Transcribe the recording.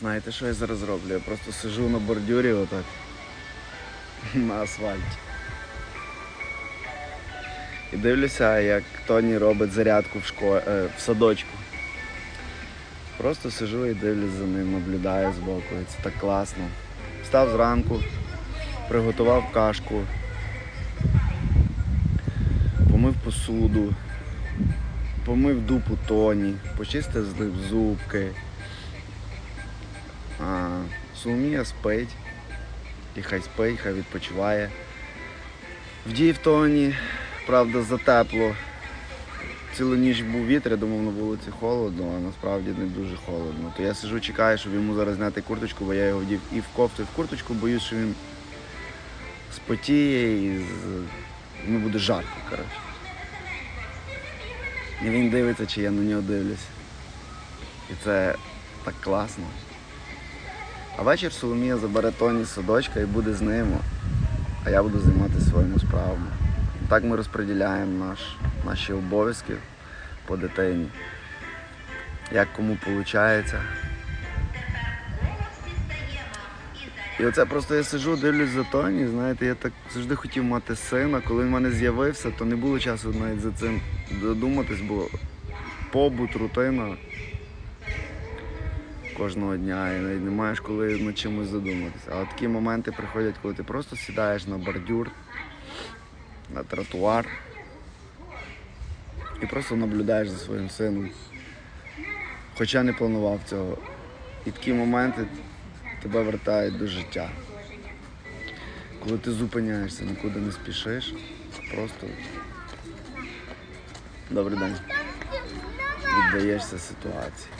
Знаєте, що я зараз роблю? Я просто сижу на бордюрі отак. На асфальті. І дивлюся, як Тоні робить зарядку в, шко... е, в садочку. Просто сижу і дивлюсь за ним, наблюдаю збоку. І це так класно. Встав зранку, приготував кашку, помив посуду, помив дупу Тоні, почистив злив зубки. А, Соломія спить. І хай спить, хай відпочиває. Вдів Тоні, правда, затепло. Цілу ніч був вітер, я думав на вулиці холодно, а насправді не дуже холодно. То я сижу, чекаю, щоб йому зараз зняти курточку, бо я його вдів і в кофту, і в курточку, боюсь, що він спотіє і йому буде жарко, коротше. І він дивиться, чи я на нього дивлюсь. І це так класно. А вечір Соломія забере Тоні садочка і буде з ним, а я буду займатися своїми справами. Так ми розподіляємо наш, наші обов'язки по дитині. Як кому виходить. І оце просто я сижу, дивлюсь за Тоні, знаєте, я так завжди хотів мати сина. Коли він в мене з'явився, то не було часу навіть за цим додуматись, бо побут, рутина кожного дня і навіть не маєш коли над чимось задуматися. А такі моменти приходять, коли ти просто сідаєш на бордюр, на тротуар і просто наблюдаєш за своїм сином. Хоча не планував цього. І такі моменти тебе вертають до життя. Коли ти зупиняєшся, нікуди не спішиш, просто добрий день. Віддаєшся ситуації.